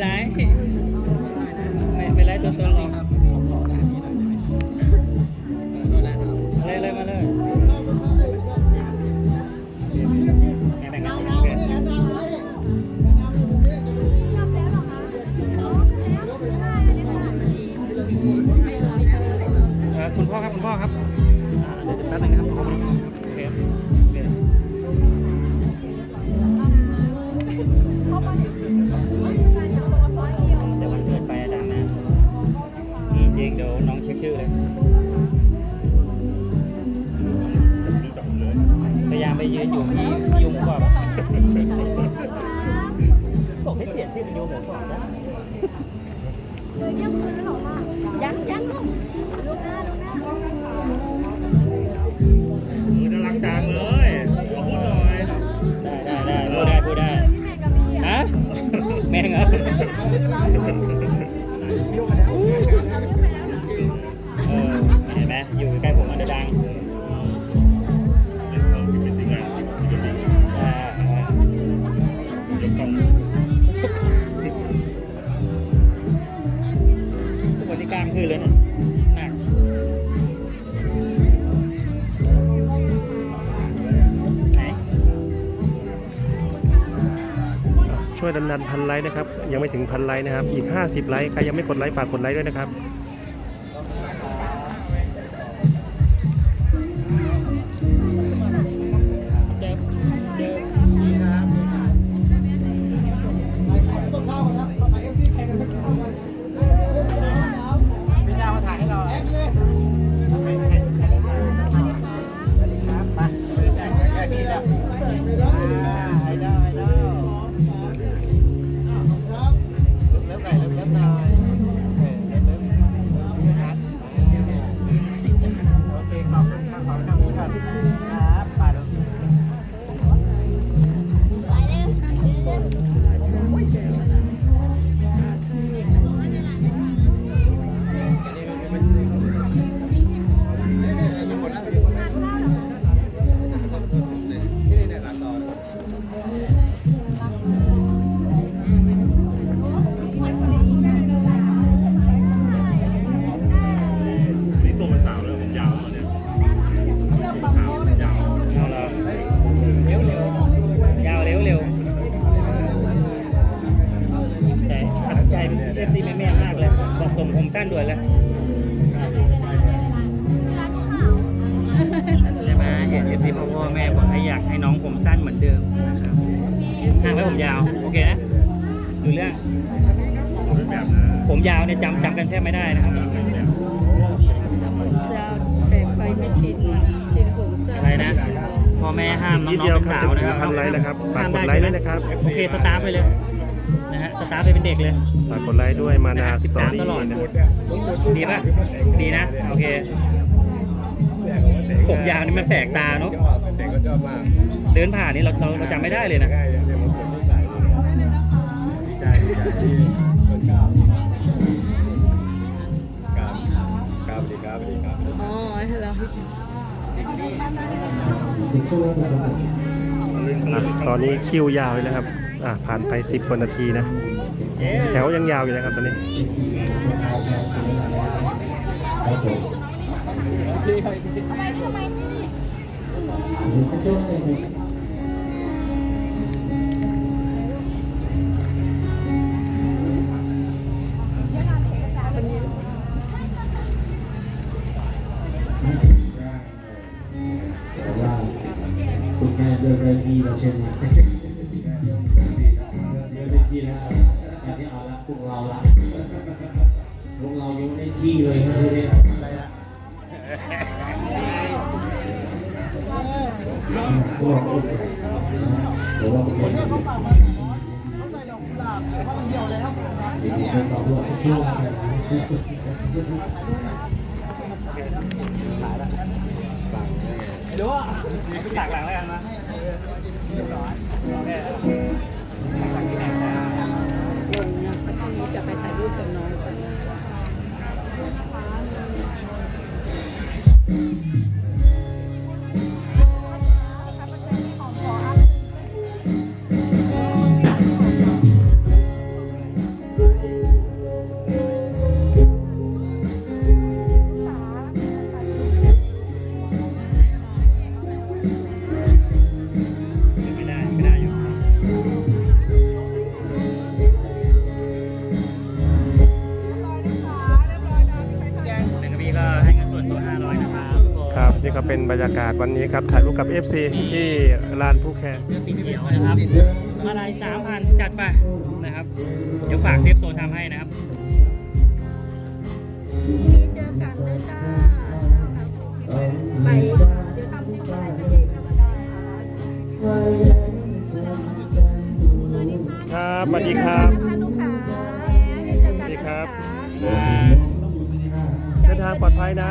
ไม่ไลฟ์ไม่ไม่ไลฟ์ตัวตนหรอกเลยเลยมาเลยแบ่งๆกันโอเคเอ่อคุณพ่อครับ คุณพ่อครับเดี๋ยวแป๊บนึงนะครับ เปลี่ยนชื่อเป็นยูหมูกรอบนะยังยังน่ารักจังเลยขอพูดหน่อยได้ได้ได้พูดได้พูดได้ฮะแม่งเหรอเออเห็นไหมอยู่ใกล้ผมมันจะดัง ช่วยดันดันพันไลค์นะครับ ยังไม่ถึงพันไลค์นะครับ อีก 50 ไลค์ ใครยังไม่กดไลค์ฝากกดไลค์ด้วยนะครับ ด่วนเลยใช่ไหมเห็นเอฟซีพ่อพ่อแม่บอกให้อยากให้น้องผมสั้นเหมือนเดิมนะครับห้ามไว้ผมยาว โอเคนะดูเรื่องผมเป็นแบบนะผมยาวเนี่ยจำจำกันแทบไม่ได้นะครับเราแปลกไปไม่ชินมันชินผมสั้นอะไรนะพ่อแม่ห้ามน้องๆเป็นสาวนะครับพันไลค์นะครับฝากห้ามกได้ดไลค์ใช่ด้วยไหมนะครับโอเคสตาร์ทไปเลยนะฮะ สตาร์ทไปเป็นเด็กเลยฝากกดไลค์ด้วยมานาสตอรี่ตลอดนะดีป่ะ ดีนะ โอเคผมยาวนี่มันแปลกตาเนาะเด็กก็ชอบมากเดินผ่านนี่เราเราเราจำไม่ได้เลยนะใช่ยังเป็นคนที่ใส่ดีใจดีใจที่คนกล้าครับครับดีครับดีครับอ๋อเราอะตอนนี้คิวยาวเลยนะครับ อะผ่านไป 10กว่านาทีนะ แถวยังยาวอยู่นะครับตอนนี้คุณแม่เดินเวทีเราเช่นนี้เดิน วกเราละพวกเรายังไม่ได้ที่เลยนะทีนี้พวกหรือว่าเป็นคนที่เป็นต่อตัวช่วงดูว่าไปฉากหลังแล้วกันนะเรียบร้อยโอเค เป็นบรรยากาศวันนี้ครับ ถ่ายรูปกับ FC ที่ลานผู้แคร์เสื้อสีเขียวนะครับมาลายสามพันจัดไปนะครับ เดี๋ยวฝากเซฟโซนทำให้นะครับมีเจอกันเลยจ้าไปเดี๋ยวทำบุญอะไรไปเองก็ได้ค่ะครับสวัสดีครับนะคะลูกค้าเดี๋ยวเจอกันสวัสดีนะครัคะบเดินทางปลอดภัยนะ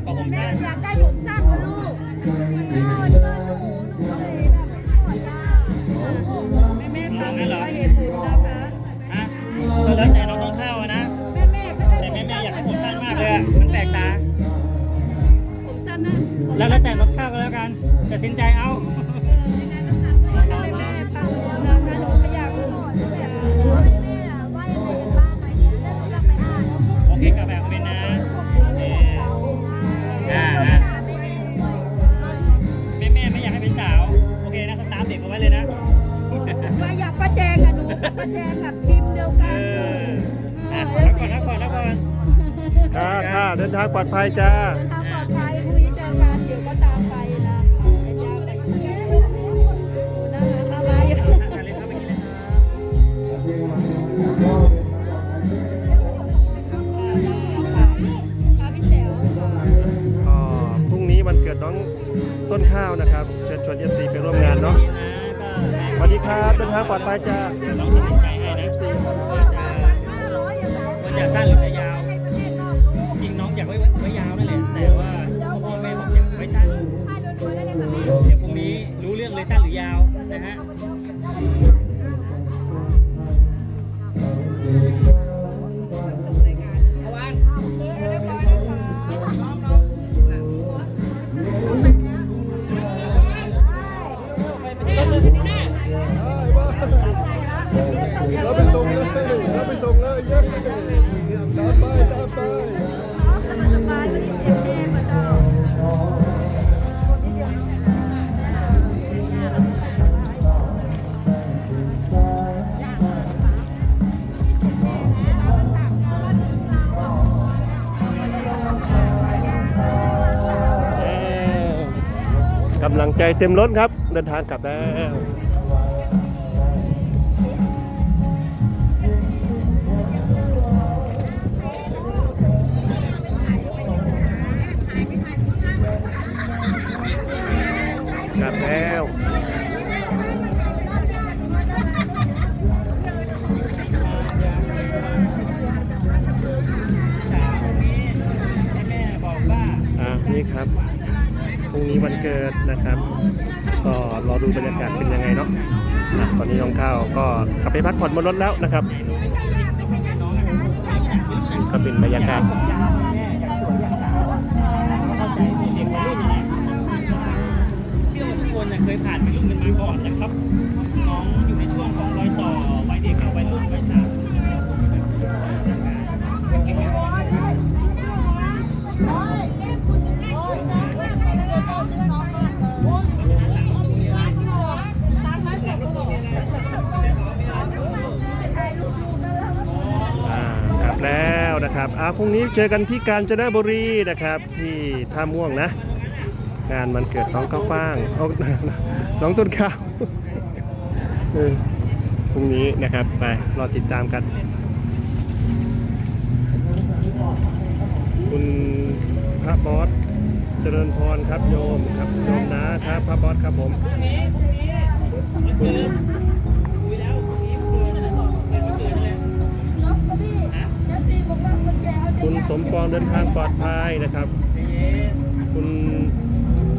อกกับผมแม่สั้นอยากได้ผมสั้นกว่าลูกแม่แม่ฟังว่าเหตุผลนะคะฮะก็แล้วแต่น้องต้องเข้าอะนะ แม่แม่เขาได้แต่แม่แม่อยากให้ผมสั้นมากเลยอะมันแปลกตา ผมสั้นนะแล้วแล้วแต่น้องเข้าก็แล้วกันแต่สินใจเอา เคนะสตาร์ทเด็กเอาไว้เลยนะว่าอยากประแจงอะหนูประแจงกับพิมพ์เดียวกันออะพักก่อนพักก่อนพักก่อนค่ะค่ะเดินทางปลอดภัยจ้า เดินทางปลอดภัยพรุ่งนี้เจอกันเดี๋ยวก็ตามไปนะไปจ้าไปเที่ยวดูน่ารักเอาไว้อะเลย ต้นข้าวนะครับ เชิญชวน FC ไปร่วมงานเนาะสวัสดีครับเดินทางปลอดภัยจ้าต้องตัดสินใจให้นะว่าจะว่าจะสั้นหรือจะยาวจริงน้องอยากไว้ไว้ยาวนั่นแหละแต่ว่าพ่อแม่บอกอยากไว้สั้นเดี๋ยวพรุ่งนี้รู้เรื่องเลยสั้นหรือยาวนะฮะ กำลังใจเต็มรถครับ เดินทางกลับแล้วกลับแล้วนี่ครับ พรุ่งนี้วันเกิดนะครับ ก็รอดูบรรยากาศเป็นยังไงเนาะอะตอนนี้น้องข้าวก็กลับไปพักผ่อนบนรถแล้วนะครับ ก็เป็นบรรยากาศเชื่อว่าทุกคนเคยผ่านไปรุ่นกันมาก่อนนะ นะครับอ่าพรุ่งนี้เจอกันที่กาญจนบุรีนะครับ ที่ท่าม่วงนะ งานวันเกิดน้องข้าวฟ่างเอาน้องต้นข้าวพรุ่งนี้นะครับไปรอติดตามกัน คุณพระบอสเจริญพรครับโยมครับโยมนะครับพระบอสครับผมพรุ่งนี้พรุ่งนี้วันเกิดคุย สมปองเดินทางปลอดภัยนะครับ คุณ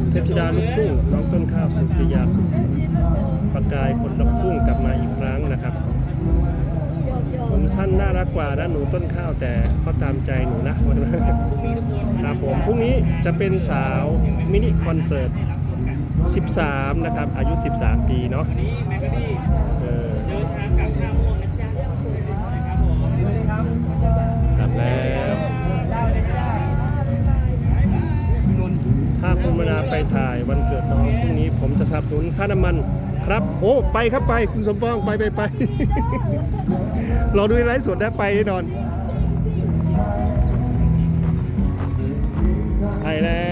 เทพธิดาลูกทุ่งน้องต้นข้าวสุริยาสุขเอฟซีต้องโดนประกายคนลูกทุ่งกลับมาอีกครั้งนะครับ ผมสั้นน่ารักกว่านะหนูต้นข้าวแต่ก็ตามใจหนูนะพรุ่งนี้ครับผมพรุ่งนี้จะเป็นสาวมินิคอนเสิร์ตได้รับชมน13 นะครับ อายุ 13 ปีเนาะ ถ้าคุณมนาไปถ่ายวันเกิดน้องพรุ่งนี้ผมจะสนับสนุนค่าน้ำมันครับ โอ้ ไปครับไป คุณสมปองไปไปไปรอดูในไลฟ์สดได้ไปแน่นอนไปแล้